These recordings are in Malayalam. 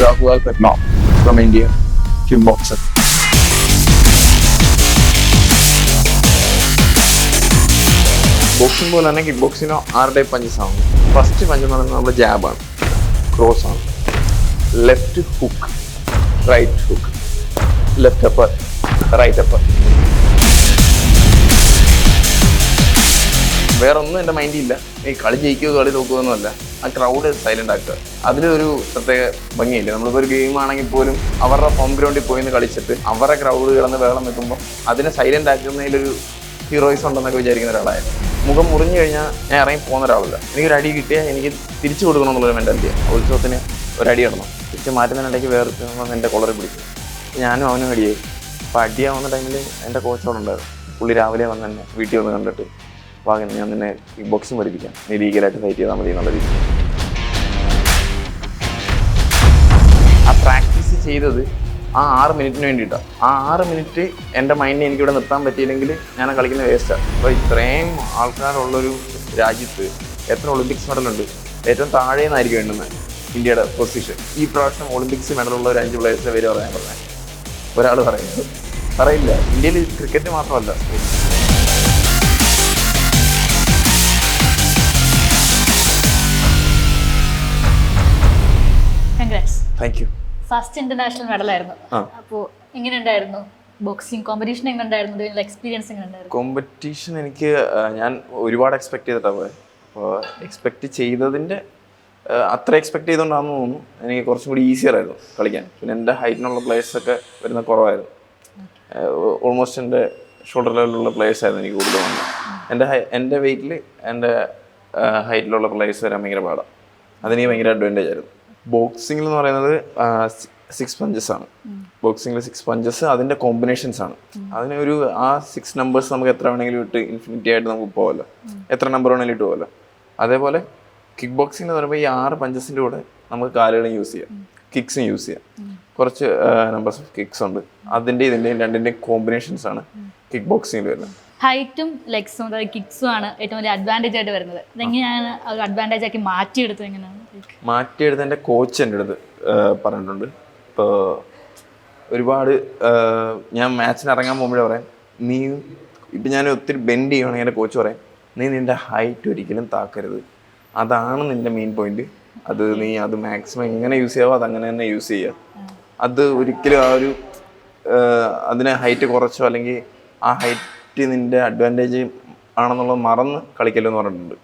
Rahul Patna from India, kickboxer. Boxing പോലെ തന്നെ കിക്ക് ബോക്സിനോ ആരുടെ പഞ്ചസ് ആണ് ഫസ്റ്റ് പഞ്ച് എന്ന് പറയുന്നത് നമ്മുടെ ജാബാണ് ക്രോസ് ആണ്. Left hook right hook left upper right upper വേറൊന്നും എന്റെ മൈൻഡിൽ ഇല്ല. ഈ കളി ജയിക്കുകയോ കളി തോക്കുകയൊന്നുമല്ല ആ ക്രൗഡ് സൈലന്റ് ആക്കുക. അതിലൊരു പ്രത്യേക ഭംഗിയില്ല? നമ്മളിപ്പോൾ ഒരു ഗെയിം ആണെങ്കിൽ പോലും അവരുടെ ഹോം ഗ്രൗണ്ടിൽ പോയി നിന്ന് കളിച്ചിട്ട് അവരുടെ ക്രൗഡ് കിടന്ന് വേളം വെക്കുമ്പോൾ അതിനെ സൈലന്റ് ആക്കുന്നതിലൊരു ഹീറോയിസ് ഉണ്ടെന്നൊക്കെ വിചാരിക്കുന്ന ഒരാളായിരുന്നു മുഖം മുറിഞ്ഞു കഴിഞ്ഞാൽ ഞാൻ ഇറങ്ങി പോകുന്ന ഒരാളല്ല. എനിക്കൊരു അടി കിട്ടിയാൽ എനിക്ക് തിരിച്ചു കൊടുക്കണം എന്നുള്ളൊരു മെന്റാലിറ്റിയാണ് ഉത്സവത്തിന് ഒരടി ഇടണം. തിരിച്ച് മാറ്റുന്നതിനിടയ്ക്ക് വേറെ എന്റെ കൊളറി പിടിക്കും. ഞാനും അവനും അടിയായി. അപ്പോൾ അടിയാവുന്ന ടൈമിൽ എന്റെ കോച്ച് ഉണ്ടായിരുന്നു. പുള്ളി രാവിലെ വന്ന് തന്നെ വീട്ടിൽ വന്ന് കണ്ടിട്ട് വാങ്ങി ഞാൻ നിന്നെ ബോക്സിങ് പഠിപ്പിക്കാം. നീ ലീഗലായിട്ട് ഫൈറ്റ് ചെയ്താൽ മതി എന്നുള്ള രീതി ചെയ്തത് ആ ആറ് മിനിറ്റിന് വേണ്ടിയിട്ടാണ് ആ ആറ് മിനിറ്റ് എന്റെ മൈൻഡിനെ എനിക്കിവിടെ നിർത്താൻ പറ്റിയില്ലെങ്കിൽ ഞാൻ ആ കളിക്കുന്ന വേസ്റ്റാണ് അപ്പോൾ ഇത്രയും ആൾക്കാരുള്ളൊരു രാജ്യത്ത് എത്ര ഒളിമ്പിക്സ് മെഡലുണ്ട് ഏറ്റവും താഴെ നിന്നായിരിക്കും വേണ്ടുന്നത് ഇന്ത്യയുടെ പൊസിഷൻ ഈ പ്രാവശ്യം ഒളിമ്പിക്സ് മെഡലുള്ള ഒരു അഞ്ച് പ്ലേയേഴ്സിന്റെ പേര് പറയാൻ പറഞ്ഞത് ഒരാൾ പറയുന്നത് പറയില്ല. ഇന്ത്യയിൽ ക്രിക്കറ്റ് മാത്രമല്ല. Thank you first international medal ആയിരുന്നു അപ്പോൾ എങ്ങനെ ഉണ്ടായിരുന്നു ബോക്സിംഗ് കോമ്പറ്റീഷൻ എങ്ങനെ ഉണ്ടായിരുന്നു എക്സ്പീരിയൻസ് എങ്ങനെ ഉണ്ടായിരുന്നു കോമ്പറ്റീഷൻ എനിക്ക് ഞാൻ ഒരുപാട് എക്സ്പെക്ട് ചെയ്തിട്ടാണ് പോയത് അപ്പോൾ എക്സ്പെക്ട് ചെയ്തതിന്റെ അത്ര എക്സ്പെക്ട് ചെയ്തുകൊണ്ടാണെന്ന് തോന്നുന്നു. എനിക്ക് കുറച്ചും കൂടി ഈസിയർ ആയിരുന്നു കളിക്കാൻ. പിന്നെ എന്റെ ഹൈറ്റിനുള്ള പ്ലേയേഴ്സൊക്കെ വരുന്ന കുറവായിരുന്നു. ഓൾമോസ്റ്റ് എന്റെ ഷോൾഡർ ലെവലിലുള്ള പ്ലേയേഴ്സ് ആയിരുന്നു എനിക്ക് കൂടുതൽ വന്നത്. എന്റെ ഹൈ എന്റെ വെയിറ്റിൽ എന്റെ ഹൈറ്റിലുള്ള പ്ലേയേഴ്സ് വരാൻ ഭയങ്കര പാടാണ് അതെനിക്ക് ഭയങ്കര അഡ്വാന്റേജ് ആയിരുന്നു. ബോക്സിംഗ് എന്ന് പറയുന്നത് സിക്സ് പഞ്ചസ് ആണ്. ബോക്സിംഗിൽ സിക്സ് പഞ്ചസ് അതിന്റെ കോമ്പിനേഷൻസ് ആണ്. അതിന് ഒരു ആ സിക്സ് നമ്പേഴ്സ് നമുക്ക് എത്ര വേണമെങ്കിലും ഇട്ട് ഇൻഫിനിറ്റി ആയിട്ട് നമുക്ക് പോകാമല്ലോ എത്ര നമ്പർ വേണമെങ്കിലും ഇട്ട് പോകാമല്ലോ അതേപോലെ കിക്ക് ബോക്സിംഗ് എന്ന് പറയുമ്പോൾ ഈ ആറ് പഞ്ചസിന്റെ കൂടെ നമുക്ക് കാലുകളും യൂസ് ചെയ്യാം. കിക്സും യൂസ് ചെയ്യാം. കുറച്ച് നമ്പേഴ്സ് ഓഫ് കിക്സ് ഉണ്ട്. അതിന്റെ ഇതിന്റെയും രണ്ടിന്റെയും കോമ്പിനേഷൻസ് ആണ് കിക്ക് ബോക്സിംഗിൽ വരുന്നത്. ഹൈറ്റും ലെഗ്സും അതായത് കിക്സും ആണ് ഏറ്റവും വലിയ അഡ്വാന്റേജ് ആയിട്ട് വരുന്നത്. ഇതെങ്ങനെയാണ് ഒരു അഡ്വാന്റേജ് ആക്കി മാറ്റിയെടുത്തത് എങ്ങനെയാണ്? മാറ്റി മാറ്റിയെടുത്ത എന്റെ കോച്ച് എന്റെ അടുത്ത് പറഞ്ഞിട്ടുണ്ട്. ഇപ്പോൾ ഒരുപാട് ഞാൻ മാച്ചിന് ഇറങ്ങാൻ പോകുമ്പോഴേ പറയാം നീ ഇപ്പം ഞാൻ ഒത്തിരി ബെൻഡ് ചെയ്യുവാണെങ്കിൽ എന്റെ കോച്ച് പറയാം നീ നിന്റെ ഹൈറ്റ് ഒരിക്കലും താക്കരുത്. അതാണ് നിന്റെ മെയിൻ പോയിന്റ് അത് നീ അത് മാക്സിമം എങ്ങനെ യൂസ് ചെയ്യാവോ അങ്ങനെ തന്നെ യൂസ് ചെയ്യുക അത് ഒരിക്കലും ആ ഒരു അതിനെ ഹൈറ്റ് കുറച്ചോ അല്ലെങ്കിൽ ആ ഹൈറ്റ് നിന്റെ അഡ്വാന്റേജ് ആണെന്നുള്ളത് മറന്ന് കളിക്കല്ലോ എന്ന് പറഞ്ഞിട്ടുണ്ട്.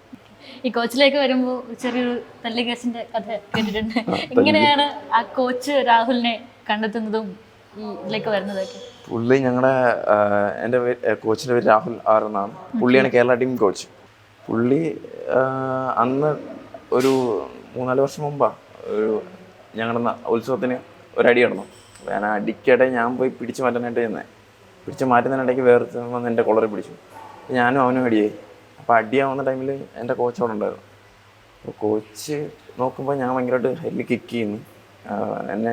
ഈ കോച്ചിലേക്ക് വരുമ്പോൾ ചെറിയൊരു തല്ലി കേസിന്റെ കഥ കേട്ടിട്ടുണ്ട്. എങ്ങനെയാണ് ആ കോച്ച് രാഹുലിനെ കണ്ടെത്തുന്നതും ഈ ഇതിലേക്ക് വരുന്നതൊക്കെ? പുള്ളി ഞങ്ങളുടെ എന്റെ കോച്ചിന്റെ പേര് രാഹുൽ ആർ എന്നാണ് പുള്ളിയാണ് കേരള ടീം കോച്ച് പുള്ളി അന്ന് ഒരു മൂന്നാൽ വർഷം മുമ്പാണ് ഒരു ഞങ്ങളുടെ ഉത്സവത്തിന് ഒരടി നടന്നു. ഞാൻ അടിക്കടെ ഞാൻ പോയി പിടിച്ചു മാറ്റാനായിട്ട് ചെന്നേ. പിടിച്ച് മാറ്റുന്നതിനിടയ്ക്ക് വേറെ വന്ന് എന്റെ കൊളറി പിടിച്ചു. ഞാനും അവനും അടിയായി അപ്പോൾ അടിയാവുന്ന ടൈമിൽ എന്റെ കോച്ച് അവിടെ ഉണ്ടായിരുന്നു. അപ്പോൾ കോച്ച് നോക്കുമ്പോൾ ഞാൻ ഭയങ്കരമായിട്ട് ഹെല്ലി കിക്ക് ചെയ്യുന്നു. എന്നെ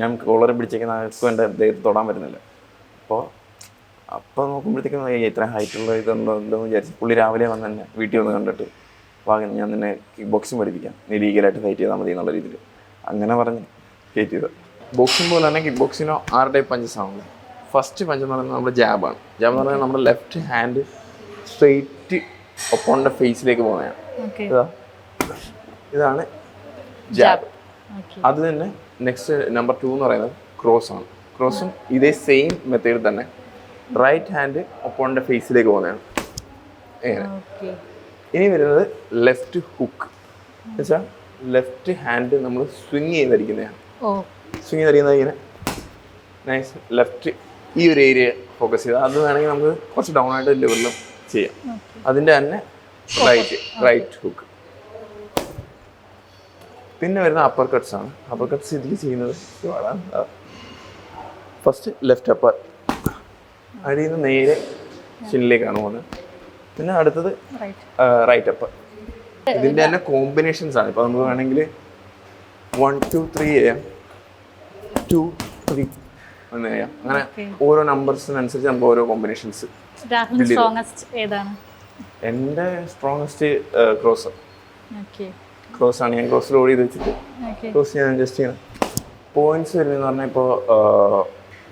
ഞാൻ കോളറി പിടിച്ചേക്കുന്ന ആർക്കും എന്റെ ദേഹത്ത് തൊടാൻ പറ്റുന്നില്ല. അപ്പോൾ അപ്പോൾ നോക്കുമ്പോഴത്തേക്കും ഇത്ര ഹൈറ്റുള്ള ഇതുണ്ടോ എന്തോ വിചാരിച്ചു പുള്ളി രാവിലെ വന്ന് തന്നെ വീട്ടിൽ വന്ന് കണ്ടിട്ട് വാങ്ങി ഞാൻ നിന്നെ കിക്ക് ബോക്സിങ് പഠിപ്പിക്കാം. നീ ലീഗലായിട്ട് ഫൈറ്റ് ചെയ്താൽ മതി എന്നുള്ള രീതിയിൽ അങ്ങനെ പറഞ്ഞ് കയറ്റിയത് ബോക്സിംഗ് പോലെ തന്നെ കിക്ക് ബോക്സിനോ ആറ് ടൈപ്പ് പഞ്ചസ് ആണല്ലോ ഫസ്റ്റ് പഞ്ച് എന്ന് പറയുന്നത് നമ്മുടെ ജാബാണ് ജാബ് എന്ന് പറഞ്ഞാൽ നമ്മുടെ ലെഫ്റ്റ് ഹാൻഡ് സ്ട്രെയിറ്റ് ഒപ്പോണിന്റെ ഫേസിലേക്ക് പോകുന്നതാണ്. ഇതാ. ഇതാണ് ജാബ് അത് തന്നെ നെക്സ്റ്റ് നമ്പർ ടു എന്ന് പറയുന്നത് ക്രോസ് ആണ്. ക്രോസും ഇതേ സെയിം മെത്തേഡിൽ തന്നെ റൈറ്റ് ഹാൻഡ് ഒപ്പോണിന്റെ ഫേസിലേക്ക് പോകുന്നതാണ്. ഇങ്ങനെ. ഇനി വരുന്നത് ലെഫ്റ്റ് ഹുക്ക് എന്നുവെച്ചാൽ ലെഫ്റ്റ് ഹാൻഡ് നമ്മൾ സ്വിങ് ചെയ്തിരിക്കുന്നതാണ് ഓ. സ്വിങ് ചെയ്തിരിക്കുന്നത് ഇങ്ങനെ. നൈസ് ലെഫ്റ്റ് ഈ ഒരു ഏരിയ ഫോക്കസ് ചെയ്ത്. അത് വേണമെങ്കിൽ നമുക്ക് കുറച്ച് ഡൗൺ ആയിട്ട് ലെവലിലും ചെയ്യാം. അതിന്റെ തന്നെ റൈറ്റ് റൈറ്റ് ഹുക്ക് പിന്നെ വരുന്ന അപ്പർ കട്ട്സ് ആണ് അപ്പർ കട്ട്സ് ഇതിൽ ചെയ്യുന്നത് ഫസ്റ്റ് ലെഫ്റ്റ് അപ്പർ അടിയിൽ നിന്ന് നേരെ ചിന്നിലേക്കാണ് പോകുന്നത്. പിന്നെ അടുത്തത് റൈറ്റ് അപ്പർ ഇതിന്റെ തന്നെ കോമ്പിനേഷൻസ് ആണ്. ഇപ്പോൾ നമുക്ക് വേണമെങ്കിൽ വൺ ടു ത്രീ ചെയ്യാം ടു ത്രീ എന്ന് ചെയ്യാം അങ്ങനെ. ഓരോ നമ്പേഴ്സിനനുസരിച്ച് നമുക്ക് ഓരോ കോമ്പിനേഷൻസ് ഏതാണ്? എന്റെ സ്ട്രോങ്സ്റ്റ് ക്രോസ്. ക്രോസ് ആണ്. ഞാൻ ക്രോസ് ഓടി ചെയ്ത് വെച്ചിട്ട്. ക്രോസ് ഞാൻ ജസ്റ്റ് ചെയ്യണം. പോയിന്റ്സ് വരുന്നതെന്ന് പറഞ്ഞാൽ ഇപ്പോൾ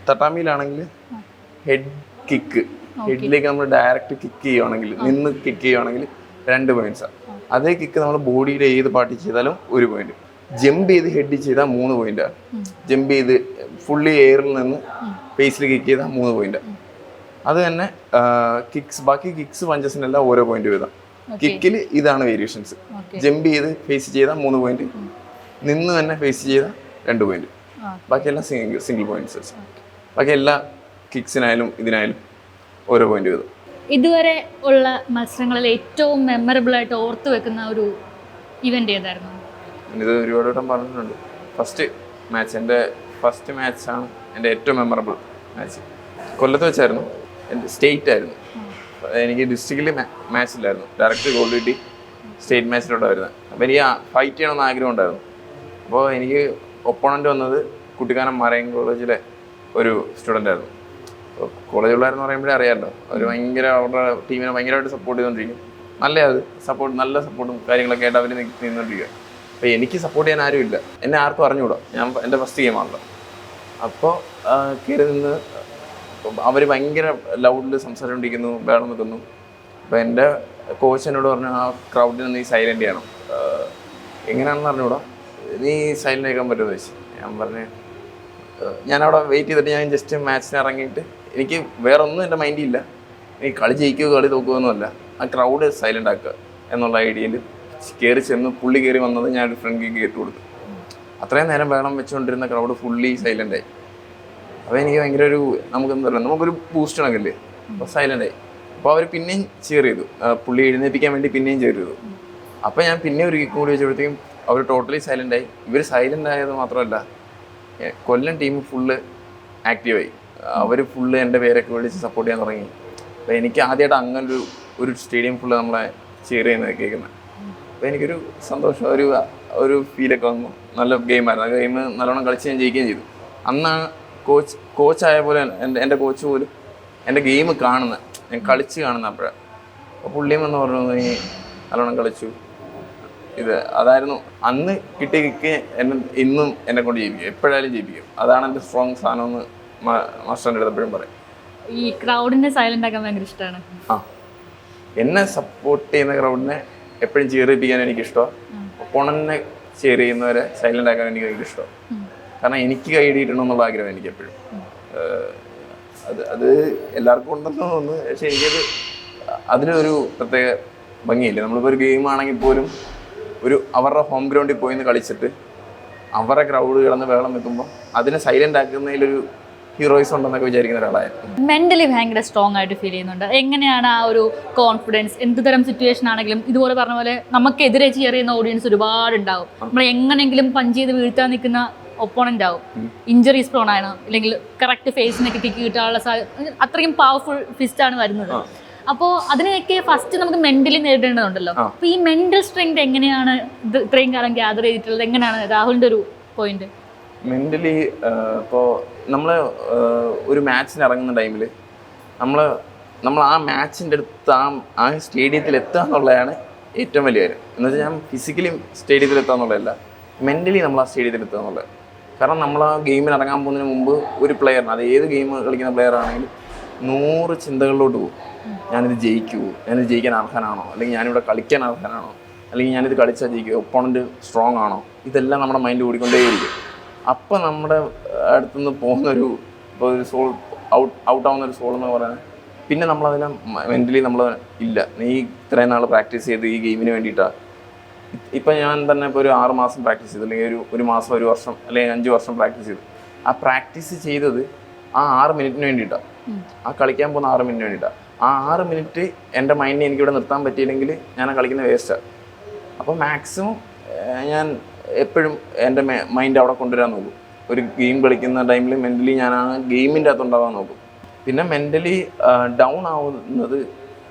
തട്ടാമിയിലാണെങ്കിൽ ഹെഡ് കിക്ക് ഹെഡിലേക്ക് നമ്മൾ ഡയറക്റ്റ് കിക്ക് ചെയ്യുവാണെങ്കിൽ നിന്ന് കിക്ക് ചെയ്യുവാണെങ്കിൽ രണ്ട് പോയിന്റ്സാണ് അതേ കിക്ക് നമ്മൾ ബോഡിയുടെ ഏത് പാർട്ടി ചെയ്താലും ഒരു പോയിന്റ് ജമ്പ് ചെയ്ത് ഹെഡ് ചെയ്താൽ മൂന്ന് പോയിന്റ് ജമ്പ് ചെയ്ത് ഫുള്ളി എയറിൽ നിന്ന് ഫേസിൽ കിക്ക് ചെയ്താൽ മൂന്ന് പോയിന്റ് അത് തന്നെ കിക്സ് ബാക്കി കിക്സ് പഞ്ചസിനെല്ലാം ഓരോ പോയിന്റ് വീതം കിക്കിൽ ഇതാണ് വേരിയേഷൻസ് ജമ്പ് ചെയ്ത് ഫേസ് ചെയ്താൽ മൂന്ന് പോയിന്റ് നിന്ന് തന്നെ ഫേസ് ചെയ്താൽ രണ്ട് പോയിന്റ്. ബാക്കിയെല്ലാം സിംഗിൾ സിംഗിൾ പോയിന്റ്സ് ബാക്കി എല്ലാ കിക്സിനായാലും ഇതിനായാലും ഓരോ പോയിന്റ് വീതം ഇതുവരെ ഉള്ള മത്സരങ്ങളിൽ ഏറ്റവും മെമ്മറബിൾ ആയിട്ട് ഓർത്തു വെക്കുന്ന ഒരു ഇവന്റ് ഏതായിരുന്നു? ഇത് ഒരുപാട് വട്ടം പറഞ്ഞിട്ടുണ്ട്. ഫസ്റ്റ് മാച്ച് എന്റെ ഫസ്റ്റ് മാച്ചാണ് എന്റെ ഏറ്റവും മെമ്മറബിൾ മാച്ച് കൊല്ലത്ത് വെച്ചായിരുന്നു. എന്റെ സ്റ്റേറ്റ് ആയിരുന്നു. എനിക്ക് ഡിസ്ട്രിക്റ്റിൽ മാച്ച് ഇല്ലായിരുന്നു. ഡയറക്റ്റ് ഗോൾഡ് കിട്ടി. സ്റ്റേറ്റ് മാച്ചിലോട്ട് വരുന്നത് അപ്പോൾ എനിക്ക് ഫൈറ്റ് ചെയ്യണമെന്ന് ആഗ്രഹം ഉണ്ടായിരുന്നു. അപ്പോൾ എനിക്ക് ഒപ്പോണന്റ് വന്നത് കുട്ടിക്കാനം മറൈൻ കോളേജിലെ ഒരു സ്റ്റുഡന്റ് ആയിരുന്നു. കോളേജ് പിള്ളേരെന്ന് പറയുമ്പോഴേ അറിയാമല്ലോ. അവർ ഭയങ്കര അവരുടെ ടീമിനെ ഭയങ്കരമായിട്ട് സപ്പോർട്ട് ചെയ്തുകൊണ്ടിരിക്കും. നല്ല അത്. സപ്പോർട്ട് നല്ല സപ്പോർട്ടും കാര്യങ്ങളൊക്കെ ആയിട്ട് അവർ നിന്നുകൊണ്ടിരിക്കുക അപ്പോൾ എനിക്ക് സപ്പോർട്ട് ചെയ്യാൻ ആരുമില്ല എന്നെ ആർക്കും അറിഞ്ഞുകൂടാ ഞാൻ എന്റെ ഫസ്റ്റ് ഗെയിമാണല്ലോ അപ്പോൾ കയറി നിന്ന് അവർ ഭയങ്കര ലൗഡിൽ സംസാരിച്ചുകൊണ്ടിരിക്കുന്നു വേണം നിൽക്കുന്നു അപ്പോൾ എന്റെ കോച്ച് എന്നോട് പറഞ്ഞു ആ ക്രൗഡിനെ നീ സൈലന്റ് ചെയ്യണം. എങ്ങനെയാണെന്ന് അറിഞ്ഞുകൂടാ നീ സൈലന്റ് ആക്കാൻ പറ്റുമെന്ന് ചോദിച്ചു. ഞാൻ പറഞ്ഞു ഞാനവിടെ വെയിറ്റ് ചെയ്തിട്ട് ഞാൻ ജസ്റ്റ് മാച്ചിന് ഇറങ്ങിയിട്ട് എനിക്ക് വേറെ ഒന്നും എന്റെ മൈൻഡിൽ ഇല്ല. ഈ കളി ജയിക്കുകയോ കളി തോക്കുകയൊന്നുമല്ല ആ ക്രൗഡ് സൈലന്റ് ആക്കുക എന്നുള്ള ഐഡിയയിൽ കയറി ചെന്ന് പുള്ളി കയറി വന്നത് ഞാൻ ഒരു ഫ്രണ്ട് കേട്ട് കൊടുത്തു. അത്രയും നേരം വേണം വെച്ചുകൊണ്ടിരുന്ന ക്രൗഡ് ഫുള്ളി സൈലന്റ് ആയി. അപ്പോൾ എനിക്ക് ഭയങ്കര ഒരു നമുക്ക് എന്താ പറയുക നമുക്കൊരു ബൂസ്റ്റ് ഉണക്കില്ലേ അപ്പോൾ സൈലന്റ് ആയി. അപ്പോൾ അവർ പിന്നെയും ചെയർ ചെയ്തു. പുള്ളി എഴുന്നേൽപ്പിക്കാൻ വേണ്ടി പിന്നെയും ചെയർ ചെയ്തു. അപ്പോൾ ഞാൻ പിന്നെ ഒരു കിക്ക് കൂടി വെച്ചപ്പോഴത്തേക്കും അവർ ടോട്ടലി സൈലന്റ് ആയി. ഇവർ സൈലന്റ് ആയത് മാത്രമല്ല കൊല്ലം ടീം ഫുള്ള് ആക്റ്റീവായി അവർ ഫുള്ള് എന്റെ പേരൊക്കെ വിളിച്ച് സപ്പോർട്ട് ചെയ്യാൻ തുടങ്ങി. അപ്പോൾ എനിക്ക് ആദ്യമായിട്ട് അങ്ങനൊരു ഒരു സ്റ്റേഡിയം ഫുള്ള് നമ്മളെ ചെയർ ചെയ്യുന്നത് കേൾക്കുന്നത്. അപ്പോൾ എനിക്കൊരു സന്തോഷം ഒരു ഒരു ഫീലൊക്കെ വന്നു. നല്ല ഗെയിമായിരുന്നു ആ ഗെയിം നല്ലോണം കളിച്ച് ഞാൻ ജയിക്കുകയും ചെയ്തു. അന്ന് കോച്ച് കോച്ചായ പോലെ എന്റെ എന്റെ കോച്ച് പോലും എന്റെ ഗെയിം കാണുന്ന ഞാൻ കളിച്ച് കാണുന്ന അപ്പോഴാണ് അപ്പോൾ പുള്ളിയും എന്ന് പറഞ്ഞു നീ നല്ലോണം കളിച്ചു. ഇത് അതായിരുന്നു അന്ന് കിട്ടിയ കിക്ക് എന്നെ ഇന്നും എന്നെ കൊണ്ട് ജയിപ്പിക്കും. എപ്പോഴായാലും ജയിപ്പിക്കും. അതാണ് എന്റെ സ്ട്രോങ് സാധനം എന്ന് മാസ്റ്ററിന്റെ അടുത്ത് എപ്പോഴും പറയും. ഈ ക്രൗഡിനെ സൈലന്റ് ആക്കാൻ ഭയങ്കര ഇഷ്ടമാണ് ആ. എന്നെ സപ്പോർട്ട് ചെയ്യുന്ന ക്രൗഡിനെ എപ്പോഴും ചീറിപ്പിക്കാൻ എനിക്കിഷ്ടമാണ് ഒപ്പോണനെ ചെയർ ചെയ്യുന്നവരെ സൈലന്റ് ആക്കാൻ എനിക്ക് ഭയങ്കര ഇഷ്ടമാണ് കാരണം എനിക്ക് കൈ എന്നുള്ള ആഗ്രഹം എനിക്ക് എപ്പോഴും അത് അത് എല്ലാവർക്കും ഉണ്ടെന്ന് തോന്നുന്നു. പക്ഷെ എനിക്കത് അതിനൊരു പ്രത്യേക ഭംഗിയില്ല. നമ്മളിപ്പോൾ ഒരു ഗെയിം ആണെങ്കിൽ പോലും ഒരു അവരുടെ ഹോം ഗ്രൗണ്ടിൽ പോയിന്ന് കളിച്ചിട്ട് അവരുടെ ക്രൗഡ് കിടന്ന് വെള്ളം വെക്കുമ്പോൾ അതിനെ സൈലന്റ് ആക്കുന്നതിലൊരു ഹീറോയിസ് ഉണ്ടെന്നൊക്കെ വിചാരിക്കുന്ന ഒരാളായിരുന്നു. മെന്റലി ഭയങ്കര സ്ട്രോങ് ആയിട്ട് ഫീൽ ചെയ്യുന്നുണ്ട്. എങ്ങനെയാണ് ആ ഒരു കോൺഫിഡൻസ് എന്ത് തരം സിറ്റുവേഷൻ ആണെങ്കിലും ഇതുപോലെ പറഞ്ഞ പോലെ നമുക്കെതിരെ ചെയ്യുന്ന ഓഡിയൻസ് ഒരുപാട് ഉണ്ടാവും. നമ്മൾ എങ്ങനെങ്കിലും പഞ്ച് ചെയ്ത് വീഴ്ത്താൻ നിൽക്കുന്ന ഒപ്പോണന്റ് ആവും. ഇഞ്ചറീസ് പ്രോൺ ആണ്. അല്ലെങ്കിൽ കറക്റ്റ് ഫേസിനൊക്കെ കിക്ക് കിട്ടാനുള്ള സാധ്യത അത്രയും പവർഫുൾ ഫിസ്റ്റ് ആണ് വരുന്നത്. അപ്പോൾ അതിനെയൊക്കെ ഫസ്റ്റ് നമുക്ക് മെന്റലി നേരിടേണ്ടതുണ്ടല്ലോ. അപ്പൊ അപ്പോൾ ഈ മെന്റൽ സ്ട്രെങ്ത് എങ്ങനെയാണ് ഇത്രയും കാലം ഗ്യാദർ ചെയ്തിട്ടുള്ളത്? എങ്ങനെയാണ് രാഹുലിന്റെ ഒരു പോയിന്റ് മെന്റലി ഇപ്പോൾ നമ്മൾ ഒരു മാച്ചിന് ഇറങ്ങുന്ന ടൈമിൽ നമ്മൾ നമ്മൾ ആ മാച്ചിന്റെ അടുത്ത് ആ ആ സ്റ്റേഡിയത്തിൽ എത്തുക എന്നുള്ളതാണ് ഏറ്റവും വലിയ കാര്യം. എന്ന് വെച്ചാൽ ഞാൻ ഫിസിക്കലി സ്റ്റേഡിയത്തിൽ എത്തുക എന്നുള്ളതല്ല മെന്റലി നമ്മൾ ആ സ്റ്റേഡിയത്തിൽ എത്തുക എന്നുള്ളത്. കാരണം നമ്മൾ ആ ഗെയിമിന് ഇറങ്ങാൻ പോകുന്നതിന് മുമ്പ് ഒരു പ്ലെയറിന് അത് ഏത് ഗെയിം കളിക്കുന്ന പ്ലെയർ ആണെങ്കിലും നൂറ് ചിന്തകളിലോട്ട് പോകും. ഞാനിത് ജയിക്കുമോ ഞാനിത് ജയിക്കാൻ അർഹനാണോ? അല്ലെങ്കിൽ ഞാനിവിടെ കളിക്കാൻ അർഹനാണോ? അല്ലെങ്കിൽ ഞാനിത് കളിച്ചാൽ ജയിക്കുമോ ഒപ്പോണന്റ് സ്ട്രോങ് ആണോ? ഇതെല്ലാം നമ്മുടെ മൈൻഡ് ഓടിക്കൊണ്ടേയിരിക്കും അപ്പം നമ്മുടെ അടുത്തുനിന്ന് പോകുന്നൊരു ഇപ്പോൾ ഒരു സോൾ ഔട്ട് ആവുന്ന ഒരു സോൾ എന്ന് പറയുന്നത് പിന്നെ നമ്മളതിനെ മെന്റലി നമ്മൾ ഇല്ല. നീ ഇത്രയും നാൾ പ്രാക്ടീസ് ചെയ്ത് ഈ ഗെയിമിന് വേണ്ടിയിട്ടാണ് ഇപ്പം ഞാൻ തന്നെ ഇപ്പോൾ ഒരു ആറ് മാസം പ്രാക്ടീസ് ചെയ്തു. അല്ലെങ്കിൽ ഒരു ഒരു മാസം ഒരു വർഷം അല്ലെങ്കിൽ അഞ്ച് വർഷം പ്രാക്ടീസ് ചെയ്തു. ആ പ്രാക്ടീസ് ചെയ്തത് ആ ആറ് മിനിറ്റിന് വേണ്ടിയിട്ടാണ് ആ കളിക്കാൻ പോകുന്ന ആറ് മിനിറ്റിന് വേണ്ടിയിട്ടാണ് ആ ആറ് മിനിറ്റ് എന്റെ മൈൻഡിനെ എനിക്കിവിടെ നിർത്താൻ പറ്റിയില്ലെങ്കിൽ ഞാൻ ആ. കളിക്കുന്ന വേസ്റ്റാണ് അപ്പോൾ മാക്സിമം ഞാൻ എപ്പോഴും എന്റെ മൈൻഡ് അവിടെ കൊണ്ടുവരാൻ നോക്കും. ഒരു ഗെയിം കളിക്കുന്ന ടൈമിൽ മെന്റലി ഞാൻ ആ ഗെയിമിന്റെ അകത്ത് ഉണ്ടാവാൻ നോക്കും. പിന്നെ മെന്റലി ഡൗൺ ആവുന്നത്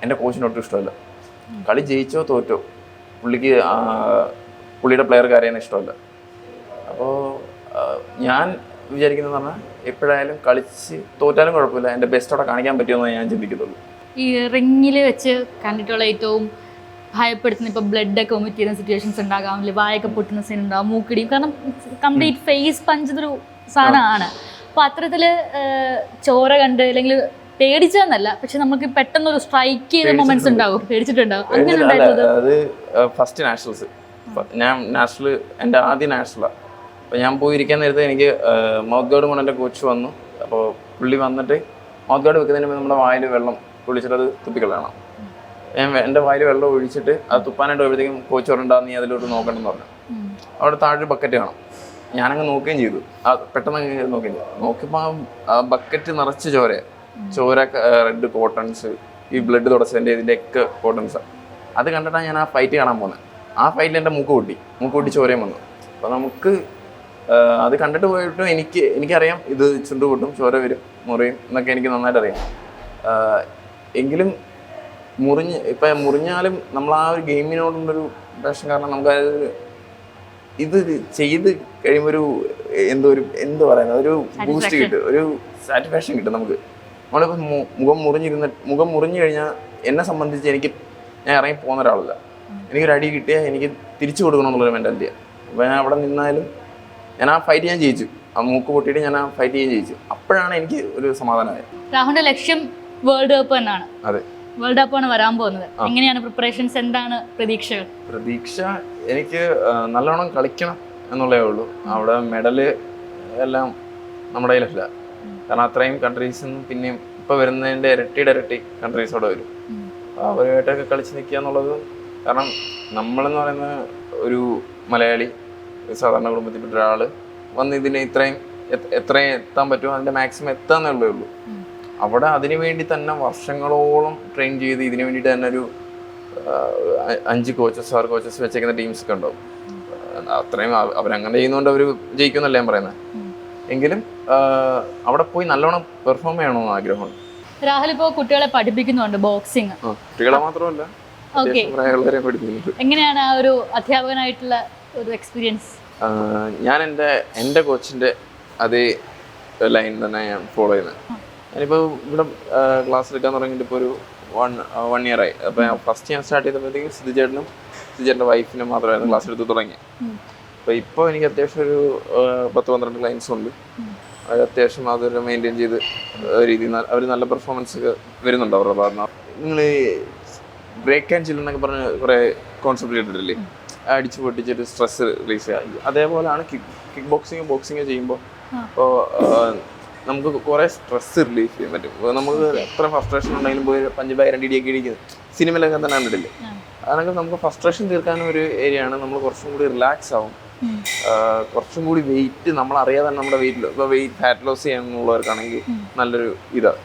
എന്റെ കോച്ചിനൊട്ടും ഇഷ്ടമല്ല. കളി ജയിച്ചോ തോറ്റോ പുള്ളിക്ക് പുള്ളിയുടെ പ്ലെയർ കാര്യമാണ് ഇഷ്ടമല്ല. അപ്പോൾ ഞാൻ വിചാരിക്കുന്നത് പറഞ്ഞാൽ എപ്പോഴായാലും കളിച്ച് തോറ്റാലും കുഴപ്പമില്ല. എന്റെ ബെസ്റ്റ് അവിടെ കാണിക്കാൻ പറ്റുമെന്ന് ഞാൻ ചിന്തിക്കത്തുള്ളൂ. ഈ റിങ്ങിൽ വെച്ച് കണ്ടിട്ടുള്ള ഏറ്റവും ഭയപ്പെടുത്തുന്ന ഇപ്പോൾ ബ്ലഡ് ഒക്കെ വൊമിറ്റ് ചെയ്യുന്ന സിറ്റുവേഷൻസ് ഉണ്ടാകാം. അല്ലെങ്കിൽ വായൊക്കെ പൊട്ടുന്ന സീൻ ഉണ്ടാകും മൂക്കിടിയും. കാരണം കംപ്ലീറ്റ് ഫേസ് പഞ്ചതൊരു സാധനമാണ്. അപ്പോൾ അത്തരത്തിൽ ചോര കണ്ട് അല്ലെങ്കിൽ പേടിച്ചതെന്നല്ല പക്ഷെ നമുക്ക് പെട്ടെന്ന് ഒരു സ്ട്രൈക്ക് ചെയ്ത മൊമെന്റ്സ് ഉണ്ടാവും. പേടിച്ചിട്ടുണ്ടാവും. അങ്ങനെ അത് ഫസ്റ്റ് നാഷണൽസ് ഞാൻ നാഷണൽ എന്റെ ആദ്യ നാഷണലാണ് അപ്പോൾ ഞാൻ പോയിരിക്കാൻ നേരത്തെ എനിക്ക് മൗത്ത് ഗാർഡ് കൊണ്ട് എന്റെ കോച്ച് വന്നു. അപ്പോൾ പുള്ളി വന്നിട്ട് മൗത്ത് ഗാർഡ് വെക്കുന്നതിന് മുമ്പ് നമ്മുടെ വായിൽ വെള്ളം കുളിച്ചിട്ട് അത് തുപ്പിക്കളയണം. ഞാൻ എന്റെ വായിൽ വെള്ളം ഒഴിച്ചിട്ട് അത് തുപ്പാനായിട്ട് പോയപ്പോഴത്തേക്കും കോച്ച് പറഞ്ഞാൽ നീ അതിലോട്ട് നോക്കണമെന്ന് പറഞ്ഞു. അവിടെ താഴെ ബക്കറ്റ് കാണാം. ഞാനങ്ങ് നോക്കുകയും ചെയ്തു. ആ പെട്ടെന്ന് അങ്ങ് നോക്കുകയും ചെയ്തു. നോക്കിയപ്പോൾ ആ ബക്കറ്റ് നിറച്ച് ചോര. ചോര റെഡ് കോട്ടൺസ് ഈ ബ്ലഡ് തുടച്ചതിന്റെ ഇതിന്റെയൊക്കെ കോട്ടൺസ് അത് കണ്ടിട്ടാണ് ഞാൻ ആ ഫൈറ്റ് കാണാൻ പോകുന്നത്. ആ ഫൈറ്റിൽ എന്റെ മൂക്ക് പൊട്ടി. മൂക്ക് പൊട്ടി ചോരയും വന്നു. അപ്പോൾ നമുക്ക് അത് കണ്ടിട്ട് പോയിട്ടും എനിക്ക് എനിക്കറിയാം ഇത് ചുണ്ടുപൊട്ടും ചോര വരും മുറിയും എന്നൊക്കെ എനിക്ക് നന്നായിട്ട് അറിയാം എങ്കിലും മുറിഞ്ഞ് ഇപ്പം മുറിഞ്ഞാലും നമ്മൾ ആ ഒരു ഗെയിമിനോടുള്ളൊരു പാഷൻ കാരണം നമുക്ക് ഇത് ചെയ്ത് കഴിയുമ്പോൾ ഒരു എന്തോ ഒരു എന്ത് പറയുന്നത് ഒരു ബൂസ്റ്റ് കിട്ടും ഒരു സാറ്റിസ്ഫാക്ഷൻ കിട്ടും നമുക്ക്. നമ്മളിപ്പോൾ മുഖം മുറിഞ്ഞിരുന്ന മുഖം മുറിഞ്ഞു കഴിഞ്ഞാൽ എന്നെ സംബന്ധിച്ച് എനിക്ക് ഞാൻ ഇറങ്ങി പോകുന്ന ഒരാളല്ല. എനിക്കൊരു അടി കിട്ടിയാൽ എനിക്ക് തിരിച്ചു കൊടുക്കണം എന്നുള്ളൊരു മെന്റാലിറ്റിയാണ് അപ്പോൾ ഞാൻ അവിടെ നിന്നാലും ഞാൻ ആ ഫൈറ്റ് ഞാൻ ജയിച്ചു. ആ മൂക്ക് പൊട്ടിയിട്ട് ഞാൻ ആ ഫൈറ്റ് ചെയ്യാൻ ജയിച്ചു. അപ്പോഴാണ് എനിക്ക് ഒരു സമാധാനമായത്. രാഹുലിന്റെ ലക്ഷ്യം വേൾഡ് കപ്പ് തന്നെയാണ് അതെ. വേൾഡ് കപ്പ് ആണ് വരാൻ പോകുന്നത്. എങ്ങനെയാണ് പ്രിപ്പറേഷൻസ് എന്താണ് പ്രതീക്ഷകൾ പ്രതീക്ഷ എനിക്ക് നല്ലോണം കളിക്കണം എന്നുള്ളതേ ഉള്ളൂ. അവിടെ മെഡൽ എല്ലാം നമ്മുടെ കയ്യിലല്ല. കാരണം അത്രയും കൺട്രീസ് പിന്നെയും ഇപ്പൊ വരുന്നതിന്റെ ഇരട്ടിയുടെ ഇരട്ടി കൺട്രീസ് അവിടെ വരും. അവരുമായിട്ടൊക്കെ കളിച്ച് നിൽക്കുക എന്നുള്ളത് കാരണം നമ്മളെന്ന് പറയുന്ന ഒരു മലയാളി സാധാരണ കുടുംബത്തിൽപ്പെട്ട ഒരാൾ വന്ന് ഇതിനെ ഇത്രയും എത്ര- എത്രയും എത്താൻ പറ്റുമോ? അതിന്റെ മാക്സിമം എത്താന്നേ ഉള്ളൂ അവിടെ അതിനു വേണ്ടി തന്നെ വർഷങ്ങളോളം ട്രെയിൻ ചെയ്ത് ഇതിനു വേണ്ടിയിട്ട് തന്നെ ഒരു അഞ്ച് കോച്ചസ് ആറ് കോച്ചസ് വെച്ചേക്കുന്ന ടീംസ് ഒക്കെ ഉണ്ടാവും. അത്രയും അവ- അവരങ്ങനെ ചെയ്യുന്നതുകൊണ്ട് അവർ ജയിക്കുമെന്നല്ല ഞാൻ പറയുന്നത് എങ്കിലും അവിടെ പോയി നല്ലോണം പെർഫോം ചെയ്യണമെന്ന് ആഗ്രഹമുണ്ട് രാഹുൽ ഇപ്പോ കുട്ടികളെ പഠിപ്പിക്കുന്നുണ്ട് ബോക്സിങ് കുട്ടികളെ മാത്രമല്ല എങ്ങനെയാണ് ആ ഒരു അധ്യാപകനായിട്ടുള്ള ഒരു എക്സ്പീരിയൻസ് ഞാൻ എന്റെ എന്റെ കോച്ചിന്റെ അതേ ലൈൻ തന്നെ ഞാൻ ഫോളോ ചെയ്യുന്നത് ഞാനിപ്പോൾ ഇവിടെ ക്ലാസ് എടുക്കാൻ തുടങ്ങിയിട്ട് ഇപ്പോൾ ഒരു വൺ വൺ ഇയർ ആയി. അപ്പോൾ ഫസ്റ്റ് ഞാൻ സ്റ്റാർട്ട് ചെയ്തപ്പോഴത്തേക്കും സിദ്ധിചേട്ടനും സിദ്ധിചേട്ടന്റെ വൈഫിനും മാത്രമായിരുന്നു ക്ലാസ് എടുത്ത് തുടങ്ങി അപ്പോൾ ഇപ്പോൾ എനിക്ക് അത്യാവശ്യം ഒരു പത്ത് പന്ത്രണ്ട് ക്ലയൻസ് ഉണ്ട്. അവർ അത്യാവശ്യം അതൊരു മെയിന്റെയിൻ ചെയ്ത് രീതിയിൽ അവർ നല്ല പെർഫോമൻസ് ഒക്കെ വരുന്നുണ്ട് അവരുടെ ഭാഗത്ത് നിങ്ങൾ ബ്രേക്ക് ആൻഡ് ചിൽ എന്നൊക്കെ പറഞ്ഞ് കുറേ കോൺസെപ്റ്റ് കേട്ടിട്ടില്ലേ? അടിച്ചു പൊട്ടിച്ചിട്ട് സ്ട്രെസ് റിലീസ് ചെയ്യുക. അതേപോലെയാണ് കിക്ക് കിക്ക് ബോക്സിങ് ബോക്സിങ് ചെയ്യുമ്പോൾ ഇപ്പോൾ നമുക്ക് കുറേ സ്ട്രെസ് റിലീഫ് ചെയ്യാൻ പറ്റും. നമുക്ക് എത്ര ഫ്രസ്ട്രേഷൻ ഉണ്ടെങ്കിലും പോയി പഞ്ച് രണ്ട് ഇടിയൊക്കെ ഇടിക്കുന്നത്. സിനിമയിലൊക്കെ തന്നെ കണ്ടിട്ടില്ലേ? അതൊക്കെ നമുക്ക് ഫ്രസ്ട്രേഷൻ തീർക്കാൻ ഒരു ഏരിയ ആണ്. നമ്മൾ കുറച്ചും കൂടി റിലാക്സ് ആവും. കുറച്ചും കൂടി വെയിറ്റ് നമ്മൾ അറിയാതെ തന്നെ നമ്മുടെ വെയിറ്റ് ഇപ്പോൾ വെയിറ്റ് ഫാറ്റ് ലോസ് ചെയ്യാനുള്ളവർക്കാണെങ്കിൽ നല്ലൊരു ഇതാണ്